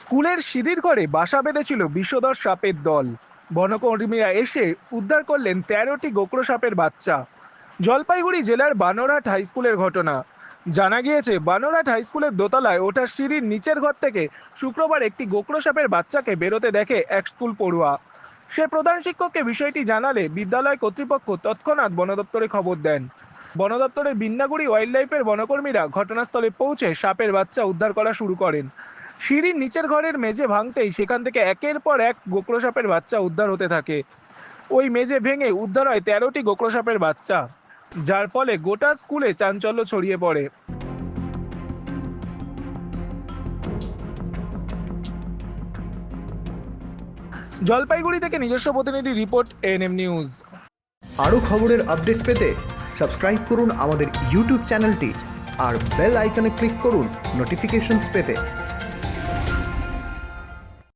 স্কুলের সিঁড়ির ঘরে বাসা বেঁধেছিল বিষধর সাপের দল। বনকর্মীরা এসে উদ্ধার করলেন তেরোটি গোকরো সাপের বাচ্চা। জলপাইগুড়ি জেলার বানোরহাট হাই স্কুলের ঘটনা। জানা গিয়েছে বানোরহাট হাই স্কুলের দোতলায় ওঠা সিঁড়ির নিচের ঘর থেকে শুক্রবার একটি গোকরো সাপের বাচ্চাকে বেরোতে দেখে এক স্কুল পড়ুয়া। সে প্রধান শিক্ষককে বিষয়টি জানালে বিদ্যালয় কর্তৃপক্ষ তৎক্ষণাৎ বন দপ্তরে খবর দেন। বন দপ্তরের বিন্নাগুড়ি ওয়াইল্ড লাইফের বনকর্মীরা ঘটনাস্থলে পৌঁছে সাপের বাচ্চা উদ্ধার করা শুরু করেন। সিঁড়ির নিচের ঘরের মেঝে ভাঙতেই সেখান থেকে একের পর এক গোকরো সাপের বাচ্চা উদ্ধার হতে থাকে। ওই মেঝে ভেঙে উদ্ধার হয় তেরোটি গোকরো সাপের বাচ্চা, যার ফলে গোটা স্কুলে চাঞ্চল্য ছড়িয়ে পড়ে। জলপাইগুড়ি থেকে নিজস্ব প্রতিনিধি রিপোর্ট এএনএম নিউজ। আরও খবরের আপডেট পেতে সাবস্ক্রাইব করুন আমাদের ইউটিউব চ্যানেলটি আর বেল আইকনে ক্লিক করুন নোটিফিকেশনস পেতে।